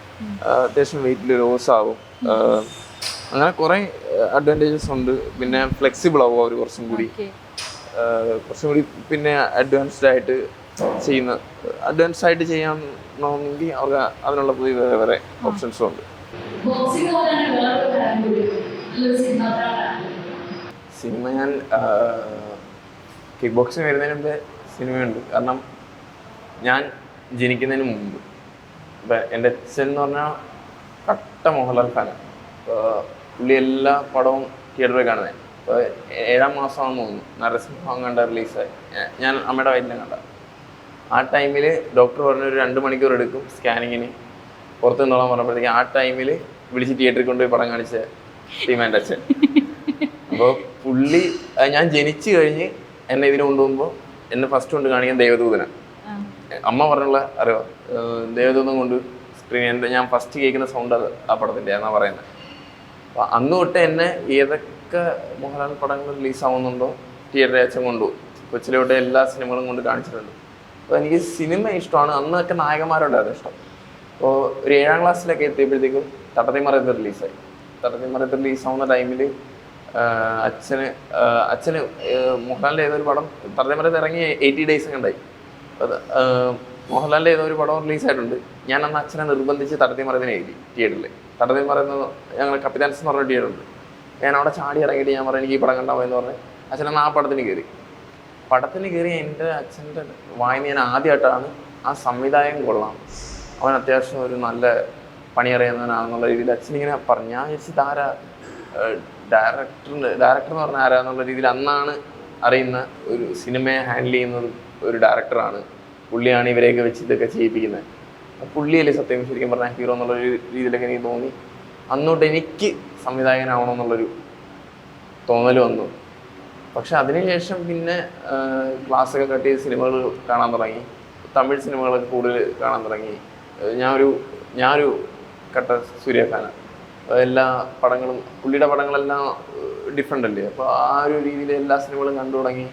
അത്യാവശ്യം വെയിറ്റിൽ ലോസ് ആവും. അങ്ങനെ കുറേ അഡ്വാന്റേജസ് ഉണ്ട്. പിന്നെ ഫ്ലെക്സിബിൾ ആവും അവർ കുറച്ചും കൂടി. കുറച്ചും കൂടി പിന്നെ അഡ്വാൻസ്ഡ് ആയിട്ട് ചെയ്യുന്ന അഡ്വാൻസ് ആയിട്ട് ചെയ്യണമെങ്കിൽ അവർക്ക് അതിനുള്ള പുതിയ വേറെ വേറെ ഓപ്ഷൻസും ഉണ്ട്. സിനിമ ഞാൻ കിക്ക് ബോക്സിങ് വരുന്നതിന് മുമ്പേ സിനിമയുണ്ട്. കാരണം ഞാൻ ജനിക്കുന്നതിന് മുമ്പ്. ഇപ്പം എന്റെ അച്ഛൻ എന്ന് പറഞ്ഞാൽ കട്ട മോഹൻലാൽ ഫാനാണ് പുള്ളി എല്ലാ പടവും തിയേറ്ററിൽ കാണുന്നത് ഇപ്പോൾ ഏഴാം മാസമാണെന്ന് തോന്നുന്നു. നരസിംഹം കണ്ട റിലീസായി ഞാൻ അമ്മയുടെ വയറ്റിലും കണ്ട ആ ടൈമിൽ ഡോക്ടർ പറഞ്ഞ ഒരു രണ്ട് മണിക്കൂർ എടുക്കും സ്കാനിങ്ങിന്. പുറത്ത് നിന്നോളാൻ പറഞ്ഞപ്പോഴത്തേക്ക് ആ ടൈമിൽ വിളിച്ച് തിയേറ്ററിൽ കൊണ്ടുപോയി പടം കാണിച്ച ടീമാന്റെ അച്ഛൻ. അപ്പോൾ പുള്ളി ഞാൻ ജനിച്ചു കഴിഞ്ഞ് എന്നെ ഇതിന് കൊണ്ടുപോകുമ്പോൾ എന്നെ ഫസ്റ്റ് കൊണ്ട് കാണിക്കാൻ ദേവദൂതനാണ് അമ്മ പറഞ്ഞുള്ള അറിവ് ദേവദൂതം കൊണ്ട് സ്ക്രീൻ എന്റെ ഞാൻ ഫസ്റ്റ് കേൾക്കുന്ന സൗണ്ട് അത് ആ പടത്തിന്റെ എന്നാ പറയുന്നത് അപ്പോൾ അന്ന് തൊട്ട് എന്നെ ഏതൊക്കെ മോഹൻലാൽ പടങ്ങൾ റിലീസ് ആവുന്നുണ്ടോ തിയേറ്ററിൽ അച്ഛൻ കൊണ്ടുപോകും. കൊച്ചിലോട്ട് എല്ലാ സിനിമകളും കൊണ്ട് കാണിച്ചിട്ടുണ്ട്. അപ്പോൾ എനിക്ക് സിനിമ ഇഷ്ടമാണ്. അന്നൊക്കെ നായകന്മാരുണ്ടായിരുന്നു ഇഷ്ടം. അപ്പോൾ ഒരു ഏഴാം ക്ലാസ്സിലൊക്കെ എത്തിയപ്പോഴത്തേക്കും തട്ടത്തിമറയത്ത് റിലീസായി. തട്ടത്തിമറയത്ത് റിലീസ് ആവുന്ന ടൈമിൽ അച്ഛന് അച്ഛന് മോഹൻലാലിന്റെ ഏതൊരു പടം തട്ടത്തിമറയത്ത് ഇറങ്ങി എയ്റ്റി ഡേയ്സ് ആഹ് മോഹൻലാലിന്റെ ഏതോ ഒരു പടം റിലീസായിട്ടുണ്ട്. ഞാൻ അന്ന് അച്ഛനെ നിർബന്ധിച്ച് തട്ടത്തിമറയത്തിന് എഴുതി തിയേറ്ററിൽ തട്ടത്തിമറയുന്ന ഞങ്ങൾ കപ്പിതാൻസ് എന്ന് പറഞ്ഞ തിയേറ്റർ ഉണ്ട് ഞാൻ അവിടെ ചാടി ഇറങ്ങിയിട്ട് ഞാൻ പറഞ്ഞു എനിക്ക് ഈ പടം കണ്ടാൽ എന്ന് പറഞ്ഞ് അച്ഛനെന്ന് ആ പടത്തിന് കയറി. പടത്തിന് കയറി എന്റെ അച്ഛന്റെ വായന ഞാൻ ആദ്യമായിട്ടാണ് ആ സംവിധായകൻ കൊള്ളാം. അവൻ അത്യാവശ്യം ഒരു നല്ല പണിയറിയുന്നവനാണെന്നുള്ള രീതിയിൽ അച്ഛൻ ഇങ്ങനെ പറഞ്ഞു. ഞാൻ വിചാരിച്ചു താര ഡയറക്ടറിന്റെ ഡയറക്ടർ എന്ന് പറഞ്ഞാൽ ആരാന്നുള്ള രീതിയിൽ അന്നാണ് അറിയുന്ന ഒരു സിനിമയെ ഹാൻഡിൽ ചെയ്യുന്ന ഒരു- ഡയറക്ടറാണ്. പുള്ളിയാണ് ഇവരെയൊക്കെ വെച്ച് ഇതൊക്കെ ചെയ്യിപ്പിക്കുന്നത്. പുള്ളിയല്ലേ സത്യം ശരിക്കും പറഞ്ഞാൽ ഹീറോ എന്നുള്ള ഒരു രീതിയിലൊക്കെ എനിക്ക് തോന്നി. അന്നോട്ട് എനിക്ക് സംവിധായകനാവണമെന്നുള്ളൊരു തോന്നൽ വന്നു. പക്ഷെ അതിനുശേഷം പിന്നെ ക്ലാസ്സൊക്കെ കട്ട് ചെയ്ത് സിനിമകൾ കാണാൻ തുടങ്ങി. തമിഴ് സിനിമകളൊക്കെ കൂടുതൽ കാണാൻ തുടങ്ങി. ഞാനൊരു ഞാനൊരു കട്ട സൂര്യ ഫാനാണ് എല്ലാ പടങ്ങളും പുള്ളിയുടെ പടങ്ങളെല്ലാം ഡിഫറെന്റ് അല്ലേ? അപ്പോൾ ആ ഒരു രീതിയിൽ എല്ലാ സിനിമകളും കണ്ടു തുടങ്ങി.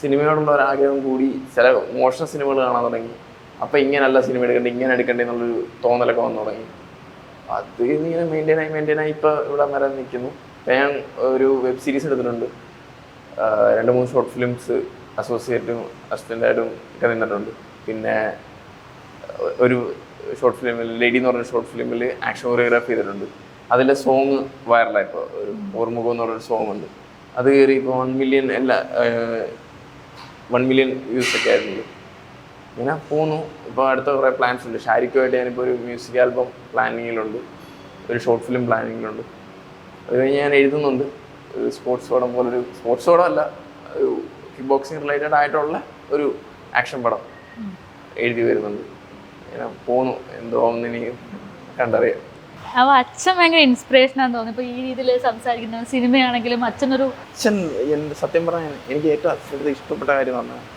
സിനിമയോടുള്ള ഒരു ആഗ്രഹം കൂടി ചില മോശം സിനിമകൾ കാണാൻ തുടങ്ങി. അപ്പോൾ ഇങ്ങനല്ല സിനിമ എടുക്കേണ്ടത് ഇങ്ങനെ എടുക്കേണ്ടത് എന്നുള്ളൊരു തോന്നലൊക്കെ വന്നു തുടങ്ങി. അത് ഇങ്ങനെ മെയിന്റെയിൻ ആയി ഇപ്പോൾ ഇവിടെ വരെ നിൽക്കുന്നു. ഞാൻ ഒരു വെബ് സീരീസ് എടുത്തിട്ടുണ്ട്. രണ്ട് മൂന്ന് ഷോർട്ട് ഫിലിംസ് അസോസിയേറ്റും അസിസ്റ്റന്റായിട്ടും ഒക്കെ നിന്നിട്ടുണ്ട്. പിന്നെ ഒരു ഷോർട്ട് ഫിലിമിൽ ലേഡി എന്ന് പറഞ്ഞ ഷോർട്ട് ഫിലിമിൽ ആക്ഷൻ കൊറിയോഗ്രാഫ് ചെയ്തിട്ടുണ്ട്. അതിലെ സോങ് വൈറലായിപ്പോൾ ഒരു ഓർമുഖം എന്ന് പറഞ്ഞൊരു സോങ് ഉണ്ട്. അത് കയറി ഇപ്പോൾ വൺ മില്യൺ എല്ലാ വൺ മില്യൺ വ്യൂസ് ഒക്കെ ആയിരുന്നു ഇങ്ങനെ പോന്നു. ഇപ്പോൾ അടുത്ത കുറേ പ്ലാൻസ് ഉണ്ട്. ഷാരിക്കുമായിട്ട് ഞാനിപ്പോൾ ഒരു മ്യൂസിക് ആൽബം പ്ലാനിങ്ങിലുണ്ട് ഒരു ഷോർട്ട് ഫിലിം പ്ലാനിങ്ങിലുണ്ട് അത് കഴിഞ്ഞ് ഞാൻ എഴുതുന്നുണ്ട്. ഒരു സ്പോർട്സ് പടം പോലൊരു സ്പോർട്സ് പടം അല്ല ഒരു കിക്ക് ബോക്സിങ് റിലേറ്റഡ് ആയിട്ടുള്ള ഒരു ആക്ഷൻ പടം എഴുതി വരുന്നുണ്ട്. ഇങ്ങനെ പോന്നു. എന്തോ ഒന്ന് എനിക്ക് കണ്ടറിയാം. അപ്പോൾ അച്ഛൻ ഭയങ്കര ഇൻസ്പിറേഷൻ ആണെന്ന് തോന്നുന്നു. ഇപ്പോൾ ഈ രീതിയിൽ സംസാരിക്കുന്ന സിനിമയാണെങ്കിലും അച്ഛനൊരു അച്ഛൻ എന്റെ സത്യം പറഞ്ഞാൽ എനിക്ക് ഏറ്റവും അച്ഛന്റെ ഇഷ്ടപ്പെട്ട കാര്യം എന്ന് പറഞ്ഞാൽ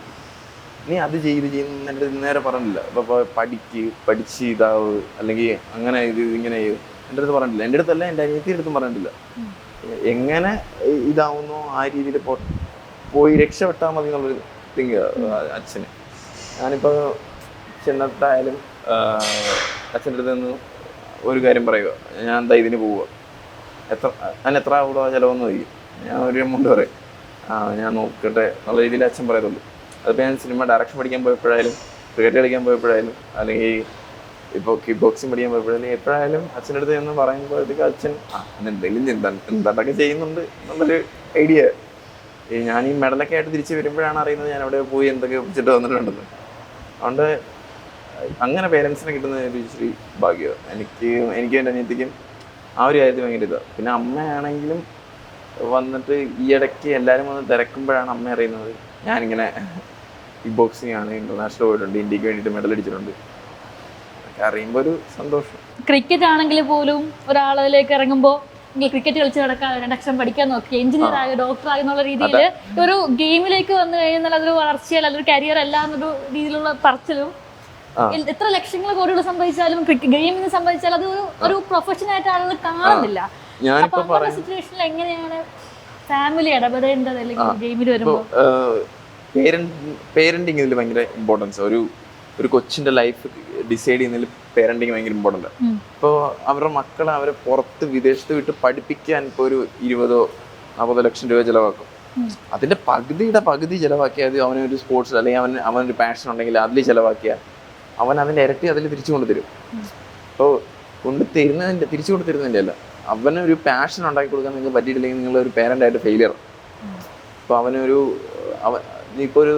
നീ അത് ചെയ്ത് ചെയ്യുന്ന എന്റെ നേരെ പറഞ്ഞില്ല. അപ്പോൾ പഠിക്ക് പഠിച്ച് ഇതാവ് അല്ലെങ്കിൽ അങ്ങനെ ഇത് ഇങ്ങനെ ചെയ്യ്. എന്റെ അടുത്ത് പറഞ്ഞിട്ടില്ല എന്റെ അടുത്തല്ല എന്റെ അനിയത്തിന്റെ അടുത്തും പറഞ്ഞിട്ടില്ല. എങ്ങനെ ഇതാവുന്നു? ആ രീതിയിൽ പോ പോയി രക്ഷപ്പെട്ടാൽ മതി എന്നുള്ളൊരു തിങ്ക് അച്ഛന്. ഞാനിപ്പോൾ ചെന്നിട്ടായാലും അച്ഛന്റെ അടുത്ത് നിന്ന് ഒരു കാര്യം പറയുക. ഞാൻ എന്താ ഇതിന് പോവുക. എത്ര ഞാൻ എത്ര അവിടെ ചിലവെന്ന് ചോദിക്കും. ഞാൻ ഒരു എമൗണ്ട് പറയും. ആ ഞാൻ നോക്കട്ടെ എന്നുള്ള രീതിയിൽ അച്ഛൻ പറയത്തുള്ളൂ. അതിപ്പോൾ ഞാൻ സിനിമ ഡയറക്ഷൻ പഠിക്കാൻ പോയപ്പോഴായാലും ക്രിക്കറ്റ് കളിക്കാൻ പോയപ്പോഴായാലും അല്ലെങ്കിൽ ഇപ്പോൾ കിക്ക് ബോക്സിംഗ് പഠിക്കാൻ പോയപ്പോഴും എപ്പോഴായാലും അച്ഛന്റെ അടുത്ത് എന്ന് പറയുമ്പോഴത്തേക്ക് അച്ഛൻ എന്തെങ്കിലും എന്താ എന്താണ്ടൊക്കെ ചെയ്യുന്നുണ്ട് എന്നുള്ളൊരു ഐഡിയ ഞാൻ ഈ മെഡലൊക്കെ ആയിട്ട് തിരിച്ച് വരുമ്പോഴാണ് അറിയുന്നത് ഞാൻ അവിടെ പോയി എന്തൊക്കെ ഒപ്പിച്ചിട്ട് വന്നിട്ടുണ്ടെന്ന്. അതുകൊണ്ട് അങ്ങനെ പേരൻസിനെ കിട്ടുന്ന ഒരു ഇച്ചിരി ഭാഗ്യമാണ് എനിക്ക് എനിക്ക് എന്റെ അനിയത്തിക്കും ആ ഒരു കാര്യത്തിൽ ഭയങ്കര ഇതാണ് പിന്നെ അമ്മയാണെങ്കിലും വന്നിട്ട് ഈ ഇടയ്ക്ക് എല്ലാവരും വന്ന് തിരക്കുമ്പോഴാണ് അമ്മ അറിയുന്നത്. ഞാനിങ്ങനെ ഈ ബോക്സിംഗ് ആണ് ഇന്റർനാഷണൽ പോയിട്ടുണ്ട് ഇന്ത്യയ്ക്ക് വേണ്ടിയിട്ട് മെഡൽ അടിച്ചിട്ടുണ്ട്. അറിയുമ്പോൾ ഒരു സന്തോഷം. ക്രിക്കറ്റ് ആണെങ്കിൽ പോലും ഒരാളിലേക്ക് ഇറങ്ങുമ്പോൾ ക്രിക്കറ്റ് കളിച്ച് നടക്കാൻ രണ്ടക്ഷരം പഠിക്കാൻ നോക്കി എഞ്ചിനീയർ ആയോ ഡോക്ടർ ആയോ എന്നുള്ള രീതിയിൽ ഒരു ഗെയിമിലേക്ക് വന്നു കഴിഞ്ഞാൽ അതൊരു വളർച്ചയല്ല അതൊരു കരിയർ അല്ല എന്നൊരു രീതിയിലുള്ള പറച്ചിലും. എത്ര ലക്ഷങ്ങൾ കോടികൾ സംഭവിച്ചാലും ഗെയിമിന് സംഭവിച്ചാൽ അത് ഒരു ഒരു പ്രൊഫഷൻ ആയിട്ട് ആളുകൾ കാണുന്നില്ല. സിറ്റുവേഷനിൽ എങ്ങനെയാണ് ഫാമിലി ഇടപെടേണ്ടത് അല്ലെങ്കിൽ ഗെയിമിൽ വരുമ്പോൾ പേരന്റിങ് ഇതിൽ ഭയങ്കര ഇമ്പോർട്ടൻസ് ഒരു ഒരു കൊച്ചിന്റെ ലൈഫ് ഡിസൈഡ് ചെയ്യുന്നതിൽ പേരന്റിങ് ഭയങ്കര ഇമ്പോർട്ടന്റ്. ഇപ്പോൾ അവരുടെ മക്കളെ അവരെ പുറത്ത് വിദേശത്ത് വിട്ട് പഠിപ്പിക്കാൻ ഇപ്പോൾ ഒരു ഇരുപതോ നാൽപ്പതോ ലക്ഷം രൂപ ചിലവാക്കും. അതിന്റെ പകുതിയുടെ പകുതി ചിലവാക്കിയാൽ അവനൊരു സ്പോർട്സ് അല്ലെങ്കിൽ അവന് അവനൊരു പാഷൻ ഉണ്ടെങ്കിൽ അതിൽ ചിലവാക്കിയാൽ അവൻ അതിന്റെ ഇരട്ടി അതിൽ തിരിച്ചു കൊണ്ടുതരും. അപ്പോൾ കൊണ്ട് തരുന്നതിന്റെ തിരിച്ചു കൊണ്ട് തരുന്നതിന്റെ അല്ല. അവനൊരു പാഷൻ ഉണ്ടാക്കി കൊടുക്കാൻ നിങ്ങൾക്ക് പറ്റിയിട്ടില്ലെങ്കിൽ നിങ്ങൾ ഒരു parent ആയിട്ട് ഫെയിലിയർ അപ്പോൾ അവനൊരു അവൻ ഇപ്പോൾ ഒരു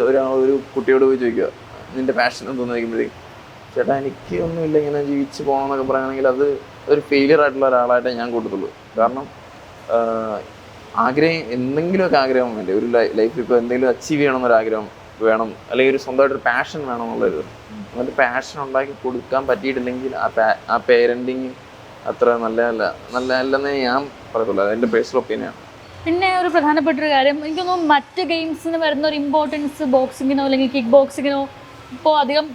ഒരു- കുട്ടിയോട് പോയി ചോദിക്കുക നിന്റെ പാഷൻ എന്ന് ചോദിക്കുമ്പോഴേക്കും ചേട്ടാ എനിക്ക് ഒന്നുമില്ല ഇങ്ങനെ ജീവിച്ച് പോകണമെന്നൊക്കെ പറയുകയാണെങ്കിൽ അത് ഒരു ഫെയിലിയർ ആയിട്ടുള്ള ഒരാളായിട്ടേ ഞാൻ കൂട്ടത്തുള്ളൂ. കാരണം ആഗ്രഹം എന്തെങ്കിലുമൊക്കെ ആഗ്രഹം വേണ്ടേ. ഒരു ലൈഫിൽ ഇപ്പോൾ എന്തെങ്കിലും അച്ചീവ് ചെയ്യണമെന്നൊരു ആഗ്രഹം വേണം. അല്ലെങ്കിൽ ഒരു സ്വന്തമായിട്ടൊരു പാഷൻ വേണം എന്നുള്ളൊരു അങ്ങനത്തെ പാഷൻ ഉണ്ടാക്കി കൊടുക്കാൻ പറ്റിയിട്ടില്ലെങ്കിൽ ആ ആ പേരന്റിങ് അത്ര നല്ലതല്ല നല്ലതല്ലെന്നേ ഞാൻ പറയത്തുള്ളൂ. അത് എന്റെ പേഴ്സണൽ ഒപ്പീനിയാണ് പിന്നെ ഒരു പ്രധാനപ്പെട്ട ഒരു കാര്യം. എനിക്ക് തോന്നുന്നു മറ്റ് ഗെയിംസിന് വരുന്ന ഒരു ഇമ്പോർട്ടൻസ് ബോക്സിങ്ങിനോ അല്ലെങ്കിൽ കിക്ക് ബോക്സിങ്ങിനോ ഇപ്പോൾ അധികം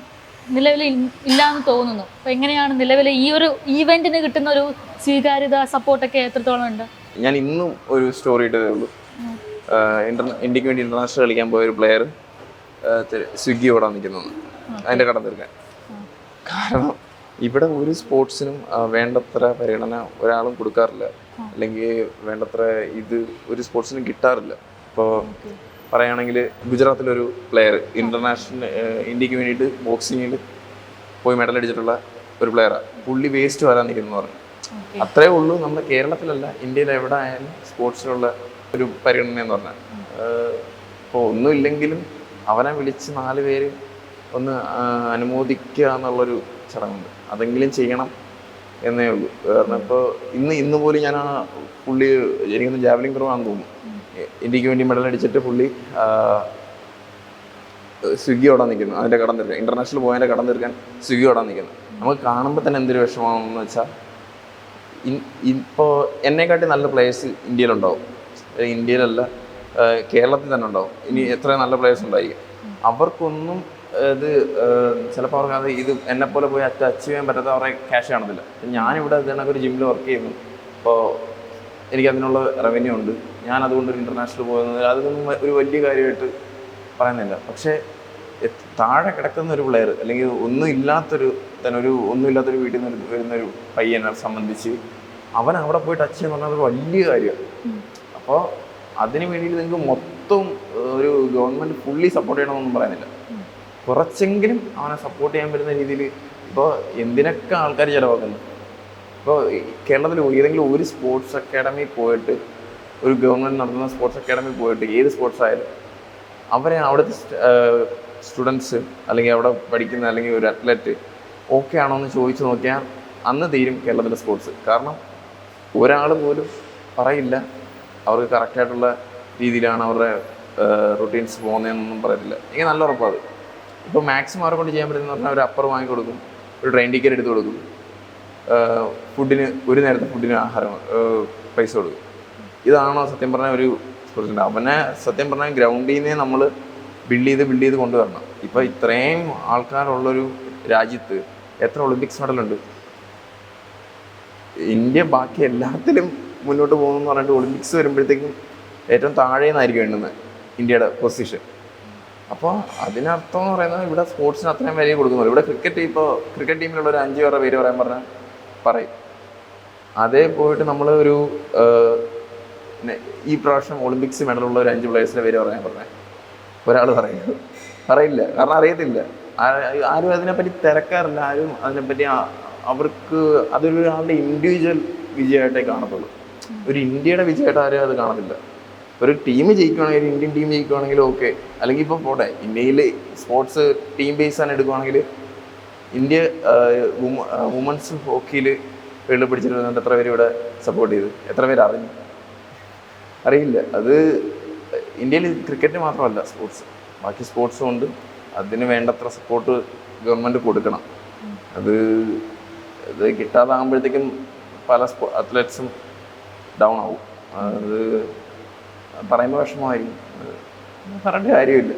നിലവിൽ ഇല്ലാന്ന് തോന്നുന്നു. അപ്പോൾ എങ്ങനെയാണ് നിലവിൽ ഈ ഒരു ഈവെന്റിന് കിട്ടുന്ന ഒരു സ്വീകാര്യത സപ്പോർട്ടൊക്കെ എത്രത്തോളം ഉണ്ട്? ഞാൻ ഇന്നും ഒരു സ്റ്റോറി ഇട്ടതേ ഉള്ളൂ. ഇന്ത്യയ്ക്ക് വേണ്ടി ഇന്റർനാഷണൽ കളിക്കാൻ പോയ ഒരു പ്ലെയർ സ്വിഗ്ഗി ഓടാൻ നിൽക്കുന്നു അതിന്റെ കടം തീർക്കാൻ. കാരണം ഇവിടെ ഒരു സ്പോർട്സിനും വേണ്ടത്ര പരിഗണന ഒരാളും കൊടുക്കാറില്ല. അല്ലെങ്കിൽ വേണ്ടത്ര ഇത് ഒരു സ്പോർട്സിനും കിട്ടാറില്ല. ഇപ്പോൾ പറയുകയാണെങ്കിൽ ഗുജറാത്തിലൊരു പ്ലെയർ ഇന്റർനാഷണൽ ഇന്ത്യയ്ക്ക് വേണ്ടിയിട്ട് ബോക്സിങ്ങിൽ പോയി മെഡൽ അടിച്ചിട്ടുള്ള ഒരു പ്ലെയറാണ് പുള്ളി വേസ്റ്റ് വരാൻ നിൽക്കുന്നു പറഞ്ഞു. അത്രേ ഉള്ളൂ. നമ്മുടെ കേരളത്തിലല്ല ഇന്ത്യയിൽ എവിടെ ആയാലും സ്പോർട്സിലുള്ള ഒരു പരിഗണന എന്ന് പറഞ്ഞാൽ. ഇപ്പോൾ ഒന്നുമില്ലെങ്കിലും അവനെ വിളിച്ച് നാല് പേര് ഒന്ന് അനുമോദിക്കുക എന്നുള്ളൊരു ചടങ്ങുണ്ട്. അതെങ്കിലും ചെയ്യണം എന്നേ ഉള്ളൂ. കാരണം ഇപ്പോൾ ഇന്ന് ഇന്ന് പോലും ഞാൻ ആ പുള്ളി എനിക്കൊന്ന് ജാവലിംഗ് കുറവാണെന്ന് തോന്നുന്നു. ഇന്ത്യയ്ക്ക് വേണ്ടി മെഡൽ അടിച്ചിട്ട് പുള്ളി സ്വിഗ്ഗി ഓടാൻ നിൽക്കുന്നു. അതിന്റെ കടം തീർക്കാൻ. ഇന്റർനാഷണൽ പോയതിന്റെ കടം തീർക്കാൻ സ്വിഗ്ഗി ഓടാൻ നിൽക്കുന്നു. നമുക്ക് കാണുമ്പോൾ തന്നെ എന്തൊരു വിഷമമാണെന്ന് വെച്ചാൽ ഇപ്പോൾ എന്നെക്കാട്ടി നല്ല പ്ലേയേഴ്സ് ഇന്ത്യയിലുണ്ടാവും. ഇന്ത്യയിലല്ല കേരളത്തിൽ തന്നെ ഉണ്ടാവും. ഇനി എത്ര നല്ല പ്ലേയേഴ്സ് ഉണ്ടായിരിക്കും. അവർക്കൊന്നും ഇത് ചിലപ്പോൾ അവർക്ക് അത് ഇത് എന്നെപ്പോലെ പോയി അച്ചീവ് ചെയ്യാൻ പറ്റാത്ത അവരുടെ ക്യാഷ് കാണത്തില്ല. ഞാനിവിടെ ഇതിനൊക്കെ ഒരു ജിമ്മിൽ വർക്ക് ചെയ്യുന്നു. അപ്പോൾ എനിക്ക് അതിനുള്ള റവന്യൂ ഉണ്ട്. ഞാൻ അതുകൊണ്ട് ഒരു ഇന്റർനാഷണൽ പോകുന്നത് അതൊന്നും ഒരു വലിയ കാര്യമായിട്ട് പറയുന്നില്ല. പക്ഷേ താഴെ കിടക്കുന്ന ഒരു പ്ലെയർ അല്ലെങ്കിൽ ഒന്നും ഇല്ലാത്തൊരു തന്നെ ഒരു ഒന്നും ഇല്ലാത്തൊരു വീട്ടിൽ നിന്ന് ഒരു- വരുന്നൊരു പയ്യനെ സംബന്ധിച്ച് അവൻ അവിടെ പോയി ടച്ച് ചെയ്യുന്ന പറഞ്ഞാൽ അത് വലിയ കാര്യമാണ്. അപ്പോൾ അതിന് വേണ്ടിയിട്ട് നിങ്ങൾക്ക് മൊത്തം ഒരു ഗവൺമെന്റ് ഫുള്ളി സപ്പോർട്ട് ചെയ്യണമെന്നൊന്നും പറയുന്നില്ല. കുറച്ചെങ്കിലും അവനെ സപ്പോർട്ട് ചെയ്യാൻ പറ്റുന്ന രീതിയിൽ ഇപ്പോൾ എന്തിനൊക്കെ ആൾക്കാർ ചിലവാക്കുന്നു? ഇപ്പോൾ കേരളത്തിൽ ഏതെങ്കിലും ഒരു സ്പോർട്സ് അക്കാഡമി പോയിട്ട് ഒരു ഗവൺമെന്റ് നടത്തുന്ന സ്പോർട്സ് അക്കാഡമി പോയിട്ട് ഏത് സ്പോർട്സ് ആയാലും അവരെ അവിടുത്തെ സ്റ്റുഡൻസ് അല്ലെങ്കിൽ അവിടെ പഠിക്കുന്ന അല്ലെങ്കിൽ ഒരു അത്ലറ്റ് ഓക്കെ ആണോ എന്ന് ചോദിച്ചു നോക്കിയാൽ അന്ന് തീരും കേരളത്തിലെ സ്പോർട്സ് കാരണം ഒരാൾ പോലും പറയില്ല. അവർക്ക് കറക്റ്റായിട്ടുള്ള രീതിയിലാണ് അവരുടെ റുട്ടീൻസ് പോകുന്നതെന്നൊന്നും പറയത്തില്ല. എനിക്ക് നല്ല ഉറപ്പാണ് ഇപ്പോൾ മാക്സിമം അവരെ കൊണ്ട് ചെയ്യാൻ പറ്റുന്ന പറഞ്ഞാൽ ഒരു അപ്പർ വാങ്ങിക്കൊടുക്കും ഒരു ട്രെയിൻ ടിക്കറ്റ് എടുത്ത് കൊടുക്കും. ഫുഡിന് ഒരു നേരത്തെ ഫുഡിന് ആഹാരം പൈസ കൊടുക്കും. ഇതാണോ സത്യം പറഞ്ഞ ഒരു പ്രശ്നം. അവനെ സത്യം പറഞ്ഞാൽ ഗ്രൗണ്ടിൽ നിന്നേ നമ്മൾ ബിൽഡ് ചെയ്ത് ബിൽഡ് ചെയ്ത് കൊണ്ടുവരണം. ഇപ്പോൾ ഇത്രയും ആൾക്കാരുള്ളൊരു രാജ്യത്ത് എത്ര ഒളിമ്പിക്സ് മെഡലുണ്ട് ഇന്ത്യ ബാക്കി എല്ലാത്തിലും മുന്നോട്ട് പോകുന്നു പറഞ്ഞിട്ട് ഒളിമ്പിക്സ് വരുമ്പോഴത്തേക്കും ഏറ്റവും താഴെ നിന്നായിരിക്കും എണ്ണുന്നത് ഇന്ത്യയുടെ പൊസിഷൻ അപ്പോൾ അതിനർത്ഥം എന്ന് പറയുന്നത് ഇവിടെ സ്പോർട്സിന് അത്രയും വില കൊടുക്കുന്നുള്ളൂ. ഇവിടെ ക്രിക്കറ്റ് ഇപ്പോൾ ക്രിക്കറ്റ് ടീമിലുള്ള ഒരു അഞ്ച് പേരുടെ പേര് പറയാൻ പറഞ്ഞാൽ പറയും. അതേ പോയിട്ട് നമ്മൾ ഒരു ഈ പ്രാവശ്യം ഒളിമ്പിക്സ് മെഡലുള്ള ഒരു അഞ്ച് പ്ലേയേഴ്സിന്റെ പേര് പറയാൻ പറഞ്ഞേ. ഒരാൾ പറയും. പറയില്ല. കാരണം അറിയത്തില്ല. ആരും അതിനെപ്പറ്റി തിരക്കാറില്ല. ആരും അതിനെപ്പറ്റി അവർക്ക് അതൊരു ഒരാളുടെ ഇൻഡിവിജ്വൽ വിജയമായിട്ടേ കാണത്തുള്ളൂ. ഒരു ഇന്ത്യയുടെ വിജയമായിട്ട് ആരും അത് കാണത്തില്ല. ഒരു ടീം ജയിക്കുകയാണെങ്കിൽ ഇന്ത്യൻ ടീം ജയിക്കുകയാണെങ്കിൽ ഓക്കെ അല്ലെങ്കിൽ ഇപ്പോൾ പോട്ടെ ഇന്ത്യയിൽ സ്പോർട്സ് ടീം ബേസ് ആണ് എടുക്കുകയാണെങ്കിൽ ഇന്ത്യ വുമൻസ് ഹോക്കിയിൽ വേൾഡ് പിടിച്ചിരുന്നുണ്ട് എത്ര പേര് ഇവിടെ സപ്പോർട്ട് ചെയ്തു? എത്ര പേര് അറിഞ്ഞു? അറിയില്ല. അത് ഇന്ത്യയിൽ ക്രിക്കറ്റ് മാത്രമല്ല സ്പോർട്സ്. ബാക്കി സ്പോർട്സും ഉണ്ട്. അതിന് വേണ്ടത്ര സപ്പോർട്ട് ഗവൺമെന്റ് കൊടുക്കണം. അത് ഇത് കിട്ടാതാകുമ്പോഴത്തേക്കും പല സ്പോ അത്ലറ്റ്സും ഡൗൺ ആവും. അത് പറയുമ്പോൾ വിഷമമായിരിക്കും. പറയേണ്ട കാര്യമില്ല.